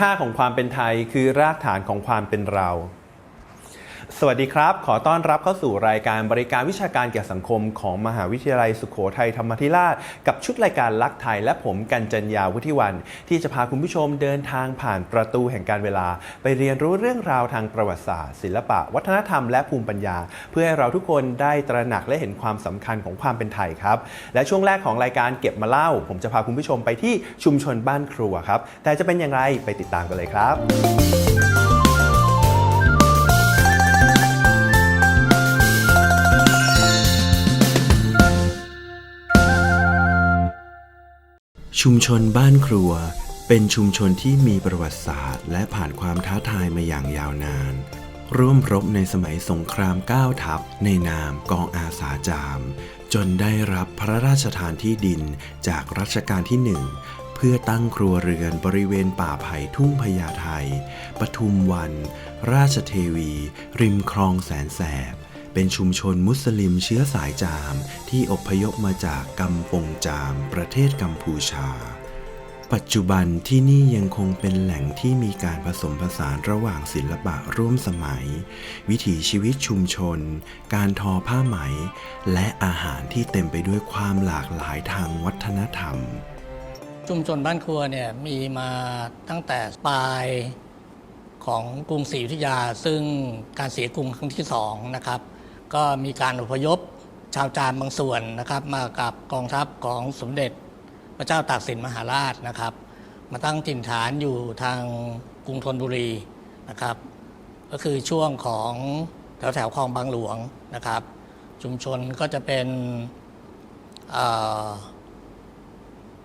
ค่าของความเป็นไทยคือรากฐานของความเป็นเรา สวัสดีครับ ขอต้อนรับเข้าสู่รายการบริการวิชาการแก่สังคมของมหาวิทยาลัยสุขโขทัยธรรมธิราช กับชุดรายการลักไทย และผมกันจัญญาวุฒิวัน ที่จะพาคุณผู้ชมเดินทางผ่านประตูแห่งการเวลา ไปเรียนรู้เรื่องราวทางประวัติศาสตร์ ศิลปะ วัฒนธรรมและภูมิปัญญา เพื่อให้เราทุกคนได้ตระหนักและเห็นความสำคัญของความเป็นไทยครับ และช่วงแรกของรายการเก็บมาเล่า ผมจะพาคุณผู้ชมไปที่ชุมชนบ้านครัวครับแต่จะเป็นอย่างไรไปติดตามกันเลยครับ ชุมชนบ้านครัว เป็นชุมชนที่มีประวัติศาสตร์ และผ่านความท้าทายมาอย่างยาวนาน ร่วมรบในสมัยสงครามก้าวทัพ ในนามกองอาสาจาม จนได้รับพระราชทานที่ดินจากรัชกาลที่หนึ่งเพื่อตั้งครัวเรือนบริเวณป่าไผ่ทุ่งพญาไทปทุมวัน ราชเทวี ริมคลองแสนแสบ เป็นชุมชนมุสลิมเชื้อสายจาม ที่อพยพมาจากกัมปงจาม ประเทศกัมพูชา ปัจจุบันที่นี่ยังคงเป็นแหล่งที่มีการผสมผสานระหว่างศิลปะร่วมสมัย วิถีชีวิตชุมชน การทอผ้าไหม และอาหารที่เต็มไปด้วยความหลากหลายทางวัฒนธรรม ชุมชนบ้านครัวเนี่ยมีมาตั้งแต่ปลายของกรุงศรีอยุธยา ซึ่งการเสียกรุงครั้งที่สองนะครับ ก็มีการอพยพชาวจามบางส่วนนะครับมากับกองทัพของสมเด็จพระเจ้าตากสินมหาราชนะครับ มาตั้งถิ่นฐานอยู่ทางกรุงธนบุรีนะครับ ก็คือช่วงของแถวแถวคลองบางหลวงนะครับ ชุมชนก็จะเป็น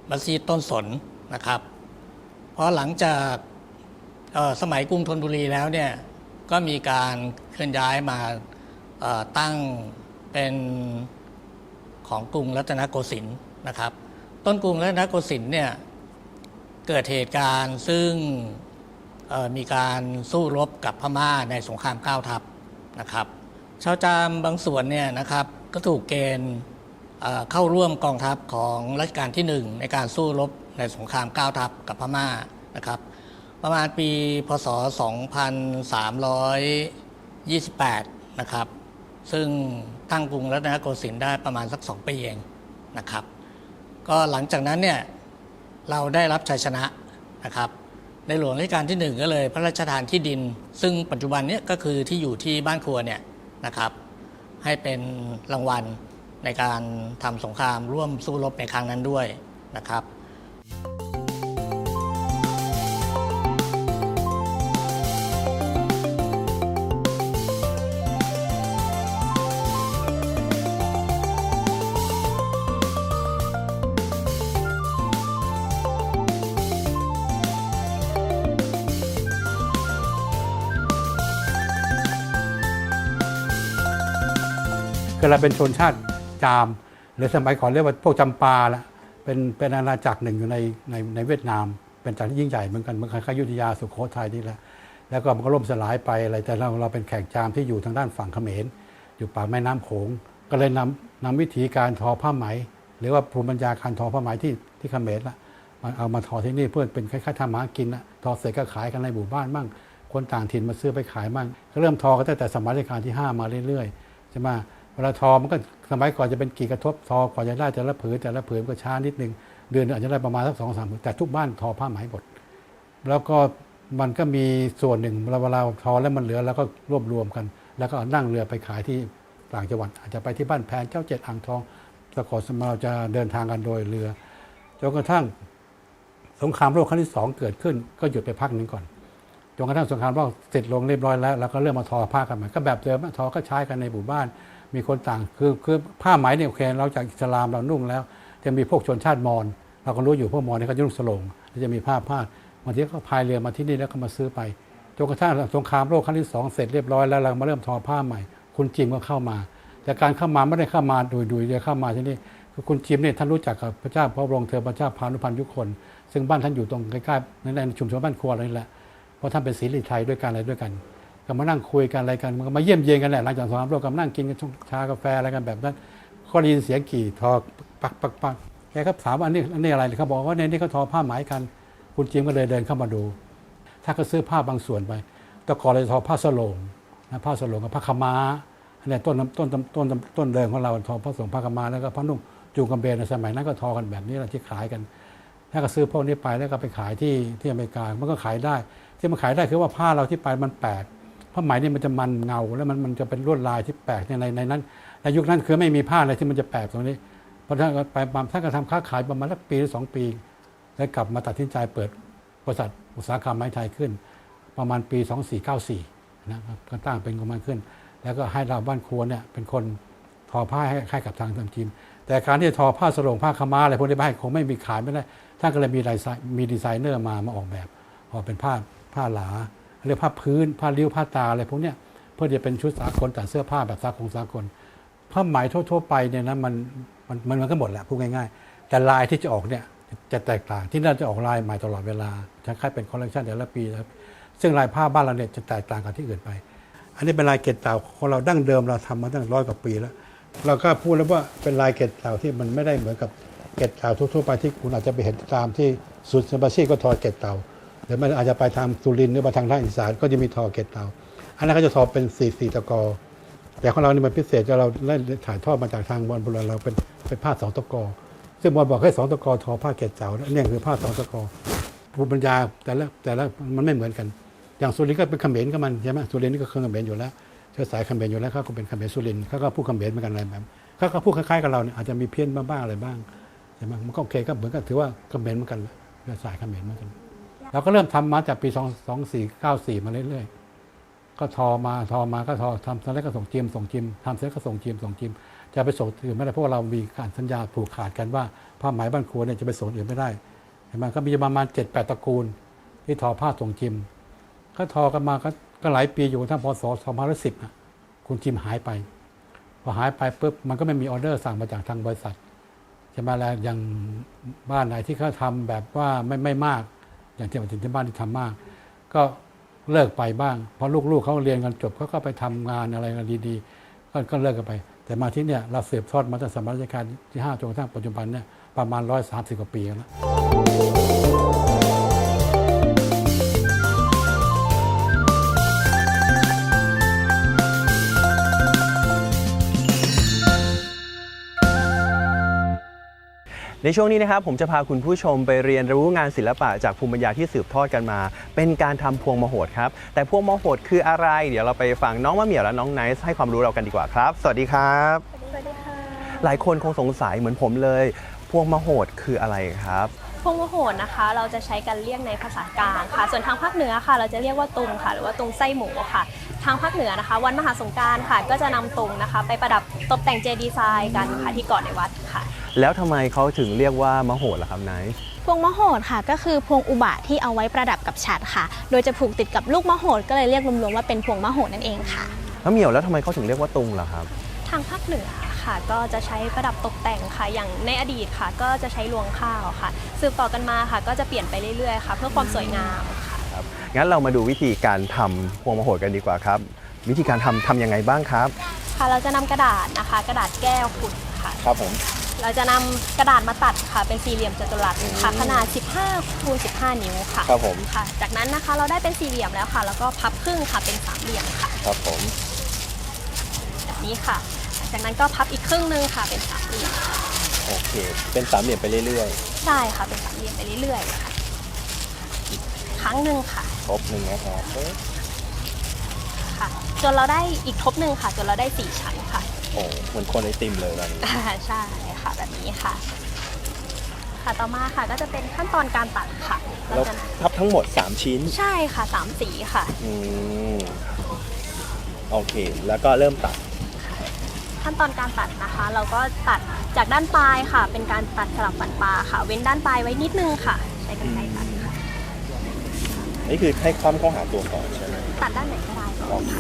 มัสยิดต้นสนนะครับ เพราะหลังจากสมัยกรุงธนบุรีแล้วเนี่ยก็มีการเคลื่อนย้ายมา ตั้งเป็นของกรุงรัตนโกสินทร์นะครับ ต้นกรุงรัตนโกสินทร์เนี่ยเกิดเหตุการณ์ซึ่งมีการสู้รบกับพม่าในสงครามเก้าทัพนะครับชาวจามบางส่วนเนี่ยนะครับก็ถูกเกณฑ์เข้าร่วมกองทัพของรัชกาลที่หนึ่งในการสู้รบในสงครามเก้าทัพกับพม่านะครับ ประมาณปีพศ 2328 นะครับ ซึ่งตั้งกรุงรัตนโกสินทร์ได้ประมาณสัก2ปีเองนะครับ ก็หลังจากนั้นเนี่ยเราได้รับชัยชนะนะครับ ในหลวงรัชกาลที่หนึ่งก็เลยพระราชทานที่ดิน ซึ่งปัจจุบันเนี้ก็คือที่อยู่ที่บ้านครัวเนี่ยนะครับ ให้เป็นรางวัลในการทำสงครามร่วมสู้รบในครั้งนั้นด้วยนะครับ คือเราเป็นชนชาติจาม หรือสมัยก่อนเรียกว่าพวกจำปาละเป็นเป็นอาณาจักรหนึ่งอยู่ในในในเวียดนาม เป็นจักรที่ยิ่งใหญ่เหมือนกันเหมือนกับอยุทธยาสุโขทัยนี่แหละแล้วก็มันก็ล่มสลายไปอะไรแต่เราเราเป็นแขกจามที่อยู่ทางด้านฝั่งเขมร อยู่ปากแม่น้ำโขง ก็เลยนำนำวิธีการทอผ้าไหม หรือว่าภูมิปัญญาการทอผ้าไหมที่ที่เขมรละมาเอามาทอที่นี่เพื่อเป็นคล้ายๆทำหากินนะทอเสร็จก็ขายกันในหมู่บ้านบ้างคนต่างถิ่นมาซื้อไปขายบ้างก็เริ่มทอกันตั้งแต่สมัยรัชกาลที่ 5 มาเรื่อยๆใช่ไหม เวลาทอมันก็สมัยก่อนจะเป็นกี่กระทบทอกว่าจะได้แต่ละผืนแต่ละผืนก็ช้านิดนึงเดือนอาจจะได้ประมาณสักสองสามผืนแต่ทุกบ้านทอผ้าไหมหมดแล้วก็มันก็มีส่วนหนึ่งเวลาเวลาทอแล้วมันเหลือแล้วก็รวบรวมกัน แล้วก็นั่งเรือไปขายที่ต่างจังหวัดอาจจะไปที่บ้านแพนเจ้าเจ็ดอ่างทองต่ก่อสมัยเราจะเดินทางกันโดยเรือจนกระทั่งสงครามโลกครั้งที่สองเกิดขึ้น ก็หยุดไปพักหนึ่งก่อนจนกระทั่งสงครามโลกเสร็จลงเรียบร้อยแล้วแล้วก็เริ่มมาทอผ้ากันใหม่ก็แบบเดิมทอก็ใช้กันในหมู่บ้าน มีคนต่างคือคือผ้าไหมเนี่ยโอเคเราจากอิสลามเรานุ่งแล้ว จะมีพวกชนชาติมอญเราก็รู้อยู่พวกมอญเนี่ยเขาจะนุ่งสโลงแล้วจะมีผ้าพาบางทีก็พายเรือมาที่นี่แล้วก็มาซื้อไปจนกระทั่งสงครามโลกครั้งที่สองเสร็จเรียบร้อยแล้วเรามาเริ่มทอผ้าใหม่ คุณจิมก็เข้ามา แต่การเข้ามาไม่ได้เข้ามาดุยดุยจะเข้ามาที่นี่คือคุณจิมเนี่ยท่านรู้จักกับพระเจ้าพระบรมเธอพระเจ้าพานุพันธ์ยุคน ซึ่งบ้านท่านอยู่ตรงใกล้ๆในในชุมชนบ้านครัวนี่แหละเพราะท่านเป็นศิริไทยด้วยกันอะไรด้วยกัน ก็มานั่งคุยกันอะไรกันมันก็มาเยี่ยมเยียนกันแหละหลังจากสงครามโลกก็มานั่งกินกันชากาแฟอะไรกันแบบนั้นก็ได้ยินเสียงกี่ทอปักปักปักแกก็ถามว่าอันนี้อันนี้อะไรเขาบอกว่าในนี้เขาทอผ้าไหมกัน คุณจิมก็เลยเดินเข้ามาดู ถ้าก็ซื้อผ้าบางส่วนไปแตะกอนเราจะทอผ้าสโลงนะผ้าสโลงกับผ้าขาวม้าอันนี้ต้นต้นต้นต้นต้นเดิมของเราทอผ้าสงผ้าขาวม้าแล้วก็ผ้านุ่งจูงกำเบนในสมัยนั้นก็ทอกันแบบนี้แหละที่ขายกัน ถ้าก็ซื้อพวกนี้ไปแล้วก็ไปขายที่ที่อเมริกามันก็ขายได้ ที่มันขายได้คือว่าผ้าเราที่ไปมันแปลก ผ้าไหมนี่มันจะมันเงา แล้วมันมันจะเป็นลวดลายที่แปลกในในนั้นในยุคนั้นคือไม่มีผ้าอะไรที่มันจะแปลกตรงนี้เพราะท่านไปบางท่านก็ทำค้าขายประมาณสักปีหรือสองปี แล้วกลับมาตัดสินใจเปิดบริษัทอุตสาหกรรมไม้ไทยขึ้น ประมาณปี 2494นะก็ตั้งเป็นของมันขึ้น แล้วก็ให้เราบ้านครัวเนี่ยเป็นคนทอผ้าให้ให้กับทางทำทีม แต่การที่ทอผ้าสโรงผ้าขม้าอะไรพวกนี้ไปให้คงไม่มีขายไม่ได้ท่านก็เลยมีดีไซน์มีดีไซเนอร์มามาออกแบบออกเป็นผ้าผ้าหลา เรียกผ้าพื้นผ้าริ้วผ้าตาอะไรพวกเนี้ยเพื่อจะเป็นชุดสากลแตัดเสื้อผ้าแบบสากลสากลผ้าไหมทั่วๆไปเนี่ยนะมันมันมันมันก็หมดแหละพูดง่าย ๆ แต่ลายที่จะออกเนี่ยจะแตกต่างที่น่าจะออกลายใหม่ตลอดเวลาคล้ายๆเป็นคอลเลคชันแต่ละปีนะครับซึ่งลายผ้าบ้านเราเนี่ยจะแตกต่างกับที่อื่นไป อันนี้เป็นลายเกล็ดเต่าของเราดั้งเดิมเราทำมาตั้งร้อยกว่าปีแล้ว เราก็พูดแล้วว่าเป็นลายเกล็ดเต่าที่มันไม่ได้เหมือนกับเกล็ดเต่าทั่วๆไปที่คุณอาจจะไปเห็นตามที่ศูนย์สมบัติก็ทอเกล็ดเต่า หรือมันอาจจะไปทางสุรินทร์หรือไปทางภาคอีสานก็จะมีทอเกล็ดเตาอันนั้นก็จะทอเป็นสี่สี่ตะกอ แต่ของเรานี่มันพิเศษจะเราได้ถ่ายทอดมาจากทางบอลบุรีเราเป็นเป็นผ้าสองตะกอ ซึ่งบอลบอกให้สองตะกอทอผ้าเกล็ดเต่าเนี่ยคือผ้าสองตะกอภูมิปัญญาแต่ละแต่ละมันไม่เหมือนกัน อย่างสุรินทร์ก็เป็นเขมรกับมันใช่ไหมสุรินทร์นี่ก็คือเขมรอยู่แล้วเชื้อสายเขมรอยู่แล้วเขาก็เป็นเขมรสุรินทร์เขาก็พูดเขมรเหมือนกันอะไรแบบเขาก็พูดคล้ายๆกับเราเนี่ยอาจจะมีเพี้ยนบ้างๆอะไรบ้างใช่ไหมมันก็โอเคก็เหมือนกับถือว่าเขมรเหมือนกันเชื้อสายเขมรเหมือนกัน เราก็เริ่มทำมาจากปี2 2 4 9 4 มาเรื่อยๆ ก็ทอมาทอมาก็ทอทำตอนแรกก็ส่งจิมส่งจิมทำเสร็จก็ส่งจิมส่งจิม จะไปส่งอื่นไม่ได้เพราะเรามีการสัญญาผูกขาดกันว่าผ้าไหมบ้านครัวเนี่ยจะไปส่งอื่นไม่ได้เห็นไหมก็มีประมาณ7 8ตระกูล ที่ทอผ้าส่งจิม ก็ทอกันมาก็ก็หลายปีอยู่ทั้งพศ2010นะคุณจิมหายไป พอหายไปปุ๊บมันก็ไม่มีออเดอร์สั่งมาจากทางบริษัทใช่ไหมแล้วอย่างบ้านไหนที่เขาทำแบบว่าไม่ไม่มาก อย่างที่ที่บ้านที่ทำมาก ก็เลิกไปบ้างเพราะลูกๆเขาเรียนกันจบเขาก็ไปทำงานอะไรกันดีๆก็ก็เลิกกันไป แต่มาที่เนี่ยเราเสืบทอดมาตั้งสมัยรัชกาลที่5จนกระทั่งปัจจุบันเนี่ยประมาณ 130 กว่าปีแล้ว ในช่วงนี้นะครับผมจะพาคุณผู้ชมไปเรียนรู้งานศิลปะจากภูมิปัญญาที่สืบทอดกันมา เป็นการทำพวงมโหดครับ แต่พวงมโหดคืออะไร เดี๋ยวเราไปฟังน้องมะเหมี่ยวและน้องไนซ์ให้ความรู้เรากันดีกว่าครับ สวัสดีครับ สวัสดีค่ะ หลายคนคงสงสัยเหมือนผมเลย พวงมโหดคืออะไรครับพวงมโหดนะคะเราจะใช้กันเรียกในภาษากลางค่ะ ส่วนทางภาคเหนือค่ะ เราจะเรียกว่าตุงค่ะ หรือว่าตุงไส้หมูค่ะ ทางภาคเหนือนะคะ วันมหาสงกรารค่ะ ก็จะนำตุงนะคะ ไปประดับตกแต่งเจดีย์ทรายกันค่ะที่เกาะในวัดค่ะ แล้วทำไมเขาถึงเรียกว่ามโหดล่ะครับไนซ์พวงมะโหดค่ะ ก็คือพวงอุบะที่เอาไว้ประดับกับฉัตรค่ะ โดยจะผูกติดกับลูกมะโหดก็เลยเรียกรวมๆว่าเป็นพวงมะโหดนั่นเองค่ะมะเหมี่ยวแล้วทำไมเขาถึงเรียกว่าตุงล่ะครับ ทางภาคเหนือค่ะ ก็จะใช้ประดับตกแต่งค่ะ อย่างในอดีตค่ะ ก็จะใช้รวงข้าวค่ะ สืบต่อกันมาค่ะ ก็จะเปลี่ยนไปเรื่อยๆค่ะ เพื่อความสวยงามค่ะ งั้นเรามาดูวิธีการทำพวงมโหดกันดีกว่าครับ วิธีการทำทำยังไงบ้างครับ ค่ะ เราจะนำกระดาษนะคะ กระดาษแก้วขุ่นค่ะ ครับผม เราจะนำกระดาษมาตัดค่ะ เป็นสี่เหลี่ยมจัตุรัสค่ะ ขนาด 15คูณ15 นิ้วค่ะครับผม ค่ะ จากนั้นนะคะเราได้เป็นสี่เหลี่ยมแล้วค่ะ แล้วก็พับครึ่งค่ะเป็นสามเหลี่ยมค่ะ ครับผม แบบนี้ค่ะจากนั้นก็พับอีกครึ่งหนึงค่ะ เป็นสามเหลี่ยมโอเค เป็นสามเหลี่ยมไปเรื่อยใช่ค่ะ เป็นสามเหลี่ยมไปเรื่อยๆค่ะอีกครั้งหนึ่งค่ะ ๆ ครบหนึ่งนะครับค่ะ จนเราได้อีกทบหนึ่งค่ะ จนเราได้สี่ชั้นค่ะ โอ้เหมือนคนไอติมเลยตอนนี้ อ่าใช่ ค่ะแบบนี้ค่ะ ค่ะต่อมาค่ะก็จะเป็นขั้นตอนการตัดค่ะเราแล้วจะพับทั้งหมด 3 ชิ้นใช่ค่ะสามสีค่ะ อืมโอเค แล้วก็เริ่มตัด ขั้นตอนการตัดนะคะ เราก็ตัดจากด้านปลายค่ะ เป็นการตัดสลับฝันปลาค่ะ เว้นด้านปลายไว้นิดนึงค่ะ ใช้กรรไกรตัดค่ะนี่คือให้คว่ำเข้าหาตัวก่อนใช่ไหมตัดด้านไหนก็ได้ค่ะ โอเค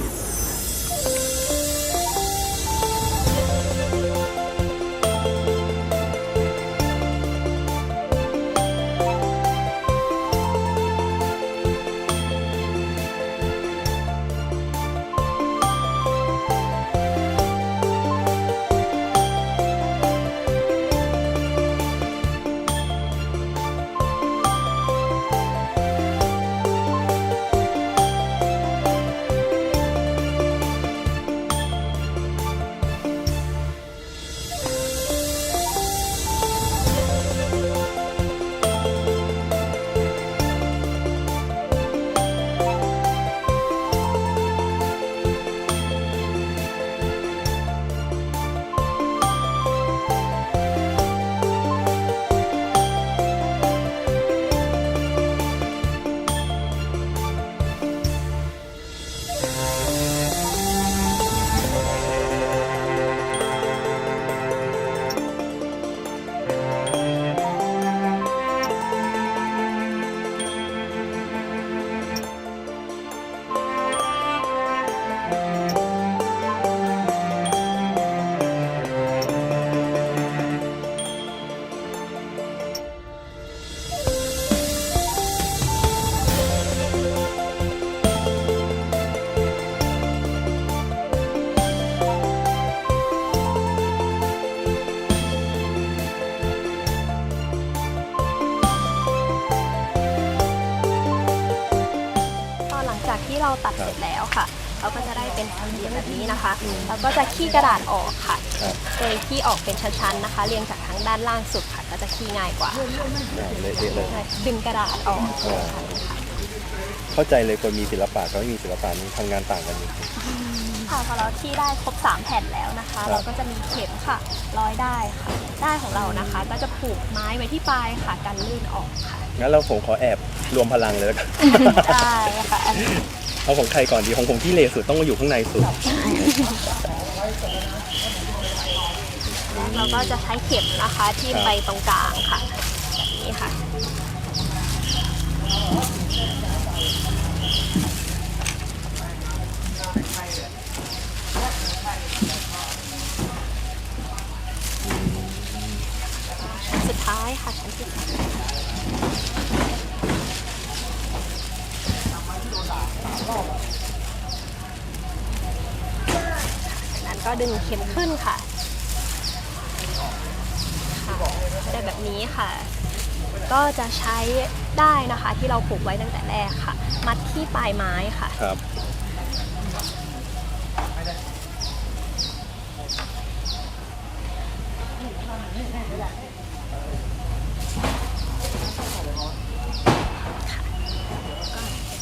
เป็นสี่เหลี่ยมแบบนี้นะคะแล้วก็จะขี้กระดาษออกค่ะครับโดยขี้ออกเป็นชั้นๆนะคะ เรียงจากทางด้านล่างสุดค่ะ ก็จะขี้ง่ายกว่าเละๆเลย ดึงกระดาษออกค่ะเข้าใจเลยคนมีศิลปะกับไม่มีศิลปะนี่ทำงานต่างกันจริง ค่ะพอเราที่ได้ครบ3แผ่นแล้วนะคะครับเราก็จะมีเข็มค่ะ ร้อยได้ค่ะได้ของเรานะคะ ก็จะผูกไม้ไว้ที่ปลายค่ะกันลื่นออกค่ะงั้นเราผมขอแอบรวมพลังเลยแล้วกัน ได้ค่ะ เอาของใครก่อนดีของผมที่เลสุดต้องมาอยู่ข้างในสุดเราก็จะใช้เข็มนะคะที่ไปตรงกลางค่ะแบบนี้ค่ะ สุดท้ายค่ะชั้นที่สาม จากนั้นก็ดึงเข็มขึ้นค่ะค่ะได้แบบนี้ค่ะ ก็จะใช้ได้นะคะที่เราผูกไว้ตั้งแต่แรกค่ะ มัดที่ปลายไม้ค่ะ ครับ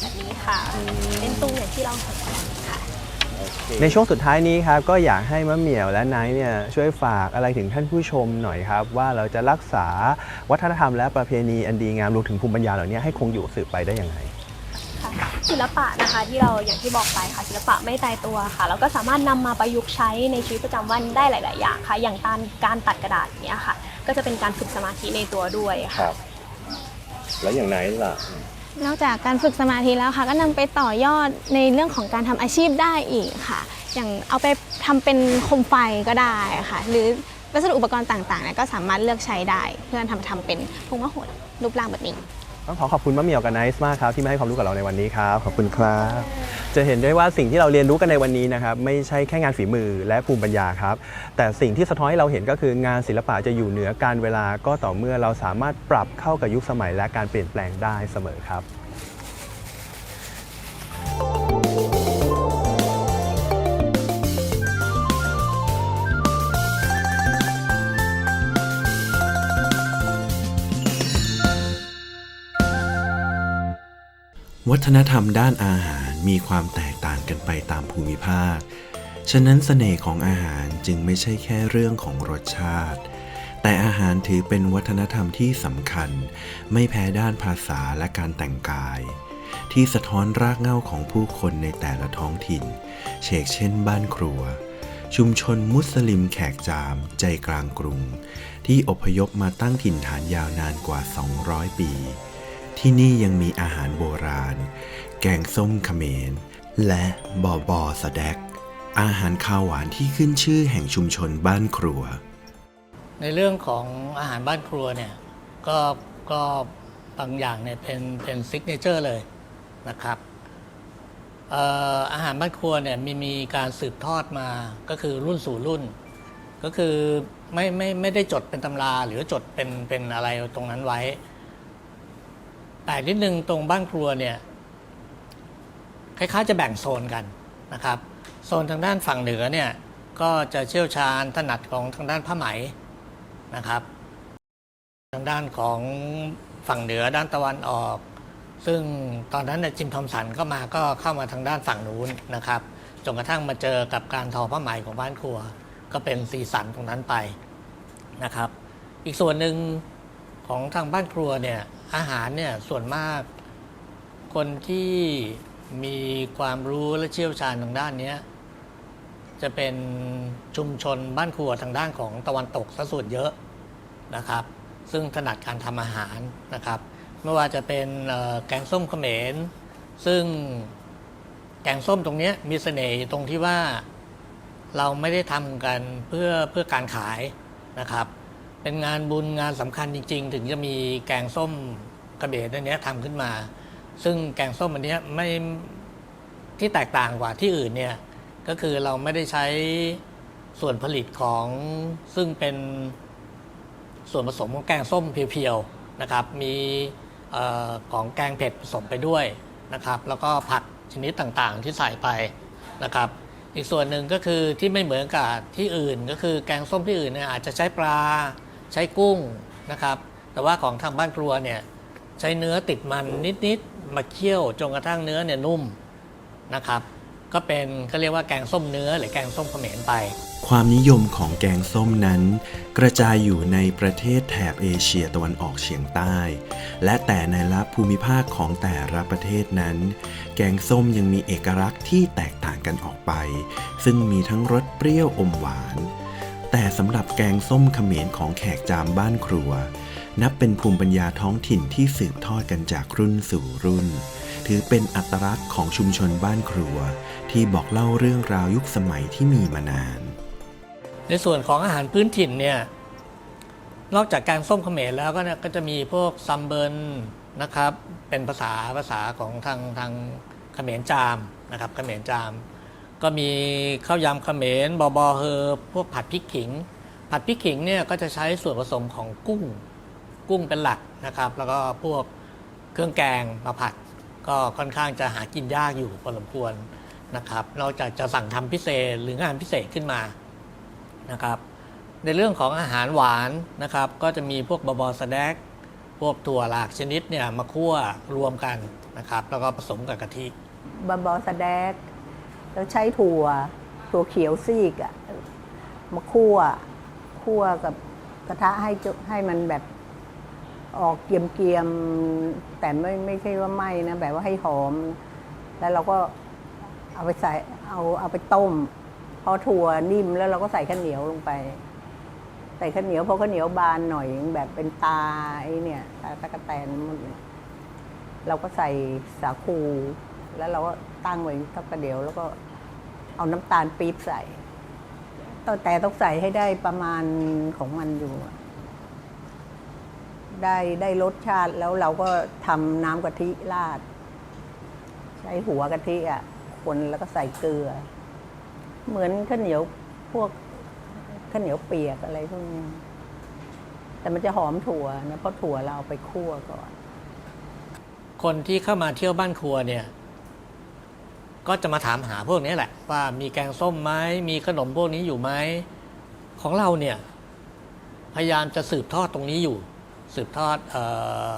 แบบนี้ค่ะ เป็นตุงอย่างที่เราเห็นค่ะ ในช่วงสุดท้ายนี้ครับก็อยากให้มะเหมี่ยวและไนท์เนี่ยช่วยฝากอะไรถึงท่านผู้ชมหน่อยครับ ว่าเราจะรักษาวัฒนธรรมและประเพณีอันดีงามรวมถึงภูมิปัญญาเหล่านี้ให้คงอยู่สืบไปได้อย่างไรค่ะศิลปะนะคะที่เราอย่างที่บอกไปค่ะศิลปะไม่ตายตัวค่ะแล้วก็สามารถนำมาประยุกต์ใช้ในชีวิตประจำวันได้หลาย ๆ อย่างค่ะ อย่างการการตัดกระดาษเนี้ยค่ะ ก็จะเป็นการฝึกสมาธิในตัวด้วยค่ะครับแล้วอย่างไนท์ล่ะ นอกจากการฝึกสมาธิแล้วค่ะ ก็นำไปต่อยอดในเรื่องของการทำอาชีพได้อีกค่ะ อย่างเอาไปทำเป็นโคมไฟก็ได้ค่ะ หรือวัสดุอุปกรณ์ต่างๆเนี่ยก็สามารถเลือกใช้ได้ เพื่อทำทำเป็นพวงมะโหดรูปร่างแบบนี้ ต้องขอขอบคุณมะเหมี่ยวกับไนท์มากครับที่มาให้ความรู้กับเราในวันนี้ครับ ขอบคุณครับ จะเห็นได้ว่าสิ่งที่เราเรียนรู้กันในวันนี้นะครับไม่ใช่แค่งานฝีมือและภูมิปัญญาครับ แต่สิ่งที่สะท้อนให้เราเห็นก็คืองานศิลปะจะอยู่เหนือการเวลาก็ต่อเมื่อเราสามารถปรับเข้ากับยุคสมัยและการเปลี่ยนแปลงได้เสมอครับ วัฒนธรรมด้านอาหารมีความแตกต่างกันไปตามภูมิภาค ฉะนั้นเสน่ห์ของอาหารจึงไม่ใช่แค่เรื่องของรสชาติ แต่อาหารถือเป็นวัฒนธรรมที่สำคัญ ไม่แพ้ด้านภาษาและการแต่งกาย ที่สะท้อนรากเหง้าของผู้คนในแต่ละท้องถิ่น เชกเช่นบ้านครัว ชุมชนมุสลิมแขกจามใจกลางกรุง ที่อพยพมาตั้งถิ่นฐานยาวนานกว่า 200 ปี ที่นี่ยังมีอาหารโบราณ แกงส้มเขมร และบอบอสแดก อาหารคาวหวานที่ขึ้นชื่อแห่งชุมชนบ้านครัว ในเรื่องของอาหารบ้านครัวเนี่ยก็ก็บางอย่างเนี่ยเป็นเป็นซิกเนเจอร์เลยนะครับเอ่ออาหารบ้านครัวเนี่ยมีมีการสืบทอดมาก็คือรุ่นสู่รุ่น ก็คือไม่ไม่ไม่ได้จดเป็นตำราหรือจดเป็นเป็นอะไรตรงนั้นไว้ แต่นิดนึงตรงบ้านครัวเนี่ยคล้ายๆจะแบ่งโซนกันนะครับ โซนทางด้านฝั่งเหนือเนี่ยก็จะเชี่ยวชาญถนัดของทางด้านผ้าไหมนะครับ ทางด้านของฝั่งเหนือด้านตะวันออก ซึ่งตอนนั้นจิมทอมสันก็มาก็เข้ามาทางด้านฝั่งนู้นนะครับจนกระทั่งมาเจอกับการทอผ้าไหมของบ้านครัว ก็เป็นสีสันตรงนั้นไปนะครับ อีกส่วนหนึ่งของทางบ้านครัวเนี่ย อาหารเนี่ยส่วนมาก คนที่มีความรู้และเชี่ยวชาญทางด้านนี้จะเป็นชุมชนบ้านครัวทางด้านของตะวันตกซะส่วนเยอะนะครับ ซึ่งถนัดการทำอาหารนะครับ ไม่ว่าจะเป็นแกงส้มเขมร ซึ่งแกงส้มตรงนี้มีเสน่ห์ตรงที่ว่าเราไม่ได้ทำกันเพื่อเพื่อการขายนะครับ เป็นงานบุญงานสำคัญจริง ๆ ถึงจะมีแกงส้มกระเบนอันเนี้ยทำขึ้นมา ซึ่งแกงส้มอันเนี้ยไม่ที่แตกต่างกว่าที่อื่นเนี่ยก็คือเราไม่ได้ใช้ส่วนผลิตของซึ่งเป็นส่วนผสมของแกงส้มเพียวๆนะครับ มีออของแกงเผ็ดผสมไปด้วยนะครับ แล้วก็ผักชนิดต่างๆที่ใส่ไปนะครับ อีกส่วนหนึ่งก็คือที่ไม่เหมือนกับที่อื่นก็คือแกงส้มที่อื่นเนี่ยอาจจะใช้ปลา ใช้กุ้งนะครับ แต่ว่าของทางบ้านครัวเนี่ยใช้เนื้อติดมันนิดๆมาเคี่ยวจนกระทั่งเนื้อเนี่ยนุ่มนะครับ ก็เป็นก็เรียกว่าแกงส้มเนื้อหรือแกงส้มเขมรไป ความนิยมของแกงส้มนั้น กระจายอยู่ในประเทศแถบเอเชียตะวันออกเฉียงใต้ และแต่ในละภูมิภาคของแต่ละประเทศนั้น แกงส้มยังมีเอกลักษณ์ที่แตกต่างกันออกไป ซึ่งมีทั้งรสเปรี้ยวอมหวาน แต่สำหรับแกงส้มเขมรของแขกจามบ้านครัว นับเป็นภูมิปัญญาท้องถิ่นที่สืบทอดกันจากรุ่นสู่รุ่น ถือเป็นอัตลักษณ์ของชุมชนบ้านครัว ที่บอกเล่าเรื่องราวยุคสมัยที่มีมานาน ในส่วนของอาหารพื้นถิ่นเนี่ยนอกจากแกงส้มเขมรแล้วก็ก็จะมีพวกซัมเบิลนะครับ เป็นภาษาภาษาของทางทางเขมรจามนะครับเขมรจาม ก็มีข้าวยำเขมรบอบอเฮอพวกผัดพริกขิง ผัดพริกขิงเนี่ยก็จะใช้ส่วนผสมของกุ้งกุ้งเป็นหลักนะครับ แล้วก็พวกเครื่องแกงมาผัด ก็ค่อนข้างจะหากินยากอยู่พอสมควรนะครับนอกจากจะสั่งทำพิเศษหรืองานพิเศษขึ้นมานะครับ ในเรื่องของอาหารหวานนะครับ ก็จะมีพวกบะบอสแดกพวกถั่วหลากชนิดเนี่ยมาคั่วรวมกันนะครับ แล้วก็ผสมกับกะทิบะบอสแดก แล้วใช้ถั่ว ถั่วเขียวซีกอะมาคั่ว คั่วกับกระทะให้ให้มันแบบออกเกรียมๆ แต่ไม่ไม่ใช่ว่าไหม้นะ แบบว่าให้หอม แล้วเราก็เอาไปใส่เอาเอาไปต้ม พอถั่วนิ่มแล้วเราก็ใส่ข้าวเหนียวลงไป ใส่ข้าวเหนียวพอข้าวเหนียวบานหน่อยแบบเป็นตาไอ้เนี่ยตาตะกะแตนหมดเนี่ยเราก็ใส่สาคู แล้วเราก็ตั้งไว้สักประเดี๋ยวแล้วก็ เอาน้ำตาลปี๊บใส่ต้องแต่ต้องใส่ให้ได้ประมาณของมันอยู่ ได้ได้รสชาติแล้วเราก็ทำน้ำกะทิราด ใช้หัวกะทิอะคนแล้วก็ใส่เกลือ เหมือนข้าวเหนียวพวกข้าวเหนียวเปียกอะไรพวกนี้ แต่มันจะหอมถั่วนะเพราะถั่วเราเอาไปคั่วก่อน คนที่เข้ามาเที่ยวบ้านครัวเนี่ย ก็จะมาถามหาพวกนี้แหละ ว่ามีแกงส้มไหมมีขนมพวกนี้อยู่ไหมของเราเนี่ยพยายามจะสืบทอดตรงนี้อยู่ สืบทอดออ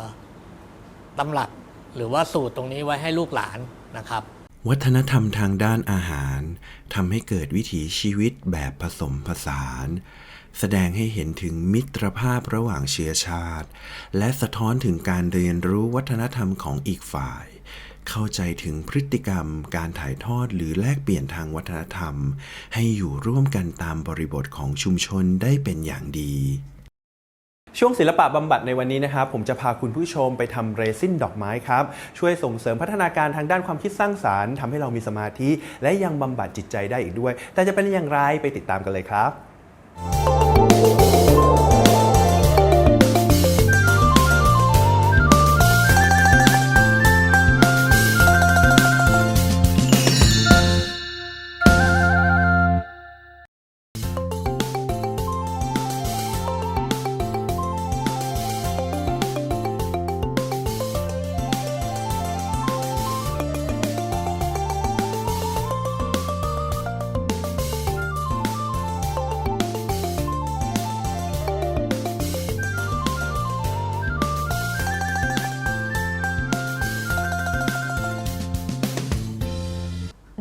ตำรับหรือว่าสูตรตรงนี้ไว้ให้ลูกหลานนะครับ วัฒนธรรมทางด้านอาหารทำให้เกิดวิถีชีวิตแบบผสมผสาน แสดงให้เห็นถึงมิตรภาพระหว่างเชื้อชาติ และสะท้อนถึงการเรียนรู้วัฒนธรรมของอีกฝ่าย เข้าใจถึงพฤติกรรม การถ่ายทอดหรือแลกเปลี่ยนทางวัฒนธรรม ให้อยู่ร่วมกันตามบริบทของชุมชนได้เป็นอย่างดี ช่วงศิลปะบำบัดในวันนี้นะครับ ผมจะพาคุณผู้ชมไปทำเรซินดอกไม้ครับ ช่วยส่งเสริมพัฒนาการทางด้านความคิดสร้างสารรค์ทำให้เรามีสมาธิ และยังบำบัดจิตใจได้อีกด้วย แต่จะเป็นอย่างไรไปติดตามกันเลยครับ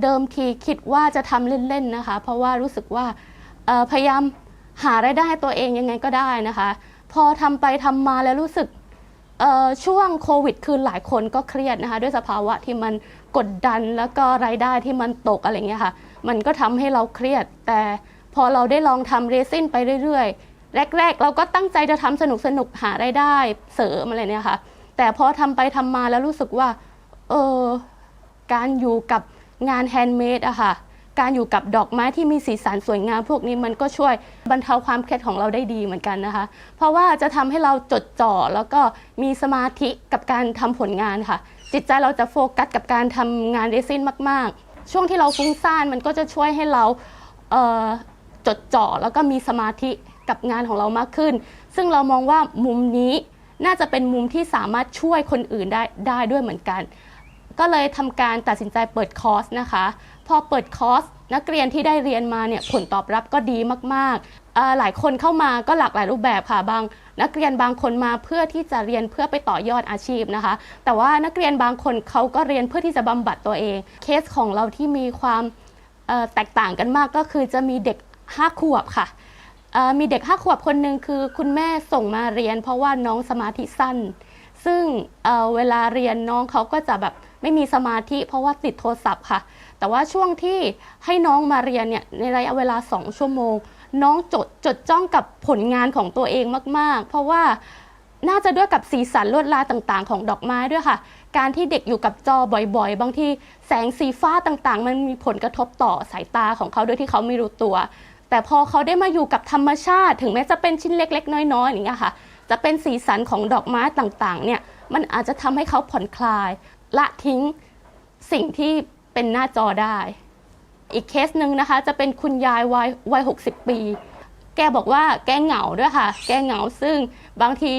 เดิมทีคิดว่าจะทำเล่นๆนะคะ เพราะว่ารู้สึกว่าพยายามหารายได้ตัวเองยังไงก็ได้นะคะ พอทำไปทำมาแล้วรู้สึกช่วงโควิดคือหลายคนก็เครียดนะคะ ด้วยสภาวะที่มันกดดันแล้วก็รายได้ที่มันตกอะไรเงี้ยค่ะ มันก็ทำให้เราเครียด แต่พอเราได้ลองทำเรซินไปเรื่อยๆ แรก ๆ เราก็ตั้งใจจะทำสนุกๆหารายได้เสริมอะไรเนี่ยค่ะ แต่พอทำไปทำมาแล้วรู้สึกว่าเออการอยู่กับ งานแฮนด์เมดอะค่ะ การอยู่กับดอกไม้ที่มีสีสันสวยงามพวกนี้มันก็ช่วยบรรเทาความเครียดของเราได้ดีเหมือนกันนะคะ เพราะว่าจะทำให้เราจดจ่อแล้วก็มีสมาธิกับการทำผลงานค่ะ จิตใจเราจะโฟกัสกับการทำงานเรซินมาก ๆ ช่วงที่เราฟุ้งซ่านมันก็จะช่วยให้เราเจดจ่อแล้วก็มีสมาธิกับงานของเรามากขึ้น ซึ่งเรามองว่ามุมนี้น่าจะเป็นมุมที่สามารถช่วยคนอื่นได้ได้ด้วยเหมือนกัน ก็เลยทำการตัดสินใจเปิดคอร์สนะคะ พอเปิดคอร์สนักเรียนที่ได้เรียนมาเนี่ยผลตอบรับก็ดีมากๆ หลายคนเข้ามาก็หลากหลายรูปแบบค่ะบางนักเรียนบางคนมาเพื่อที่จะเรียนเพื่อไปต่อยอดอาชีพนะคะ แต่ว่านักเรียนบางคนเขาก็เรียนเพื่อที่จะบำบัดตัวเอง เคสของเราที่มีความแตกต่างกันมากก็คือจะมีเด็ก5ขวบค่ะมีเด็ก5ขวบคนหนึ่งคือคุณแม่ส่งมาเรียน เพราะว่าน้องสมาธิสั้น ซึ่งเเวลาเรียนน้องเขาก็จะแบบ ไม่มีสมาธิเพราะว่าติดโทรศัพท์ค่ะ แต่ว่าช่วงที่ให้น้องมาเรียนเนี่ยในระยะเวลา 2 ชั่วโมง น้องจดจดจ้องกับผลงานของตัวเองมาก ๆ เพราะว่าน่าจะด้วยกับสีสันลวดลายต่างๆ ของดอกไม้ด้วยค่ะ การที่เด็กอยู่กับจอบ่อยๆ บางทีแสงสีฟ้าต่างๆ มันมีผลกระทบต่อสายตาของเขาโดยที่เขาไม่รู้ตัว แต่พอเขาได้มาอยู่กับธรรมชาติ ถึงแม้จะเป็นชิ้นเล็ก ๆ น้อยๆอย่างเงี้ยค่ะ จะเป็นสีสันของดอกไม้ต่างๆ เนี่ย มันอาจจะทำให้เขาผ่อนคลาย ละทิ้งสิ่งที่เป็นหน้าจอได้ อีกเคสหนึ่งนะคะ จะเป็นคุณยายวัยวัย60ปี แกบอกว่าแกเหงาด้วยค่ะ แกเหงาซึ่งบางที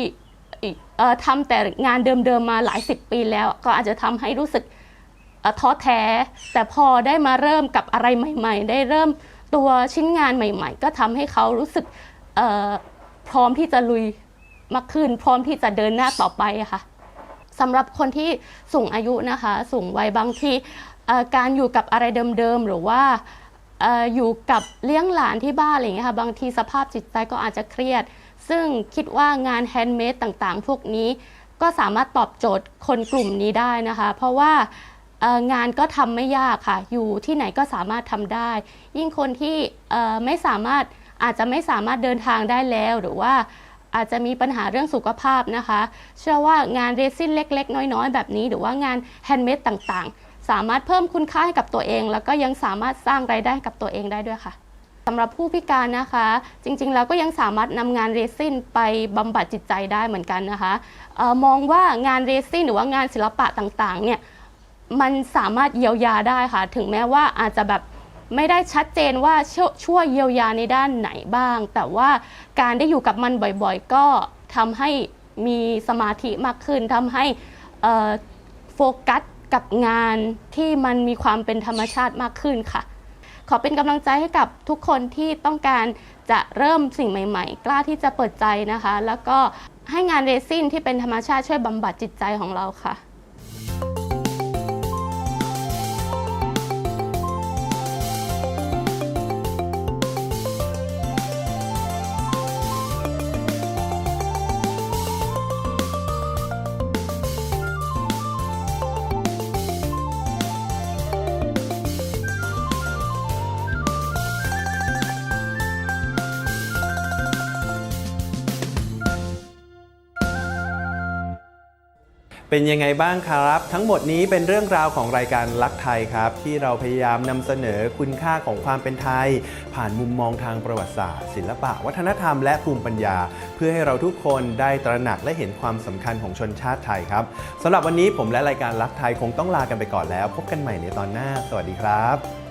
ทำแต่งานเดิมๆมาหลายสิบปีแล้ว ก็อาจจะทำให้รู้สึกท้อแท้ แต่พอได้มาเริ่มกับอะไรใหม่ ๆ ได้เริ่มตัวชิ้นงานใหม่ ๆ ก็ทำให้เขารู้สึกพร้อมที่จะลุยมากขึ้น พร้อมที่จะเดินหน้าต่อไปค่ะ สำหรับคนที่สูงอายุนะคะ สูงวัยบางทีการอยู่กับอะไรเดิมๆหรือว่าออยู่กับเลี้ยงหลานที่บ้านอะไรอย่างเงี้ยค่ะบางทีสภาพจิตใจก็อาจจะเครียด ซึ่งคิดว่างานแฮนด์เมดต่างๆ พวกนี้ก็สามารถตอบโจทย์คนกลุ่มนี้ได้นะคะ เพราะว่างานก็ทำไม่ยากค่ะ อยู่ที่ไหนก็สามารถทำได้ ยิ่งคนที่ไม่สามารถอาจจะไม่สามารถเดินทางได้แล้วหรือว่า อาจจะมีปัญหาเรื่องสุขภาพนะคะ เชื่อว่างานเรซินเล็ก ๆ น้อย ๆ แบบนี้ หรือว่างานแฮนด์เมดต่างๆ สามารถเพิ่มคุณค่าให้กับตัวเอง แล้วก็ยังสามารถสร้างรายได้กับตัวเองได้ด้วยค่ะสำหรับผู้พิการนะคะ จริงๆแล้วก็ยังสามารถนำงานเรซินไปบำบัดจิตใจได้เหมือนกันนะคะออมองว่างานเรซินหรือว่างานศิลปะต่างๆเนี่ยมันสามารถเยียวยาได้ค่ะ ถึงแม้ว่าอาจจะแบบ ไม่ได้ชัดเจนว่าช่วยช่วยเยียวยาในด้านไหนบ้าง แต่ว่าการได้อยู่กับมันบ่อยๆ ก็ทำให้มีสมาธิมากขึ้นทำให้โฟกัสกับงานที่มันมีความเป็นธรรมชาติมากขึ้นค่ะ ขอเป็นกำลังใจให้กับทุกคนที่ต้องการจะเริ่มสิ่งใหม่ ๆ กล้าที่จะเปิดใจนะคะ แล้วก็ให้งานเรซินที่เป็นธรรมชาติช่วยบำบัดจิตใจของเราค่ะ เป็นยังไงบ้างครับ ทั้งหมดนี้เป็นเรื่องราวของรายการลักไทยครับ ที่เราพยายามนำเสนอคุณค่าของความเป็นไทย ผ่านมุมมองทางประวัติศาสตร์ ศิลปะ วัฒนธรรมและภูมิปัญญา เพื่อให้เราทุกคนได้ตระหนักและเห็นความสำคัญของชนชาติไทยครับสำหรับวันนี้ผมและรายการลักไทยคงต้องลากันไปก่อนแล้ว พบกันใหม่ในตอนหน้า สวัสดีครับ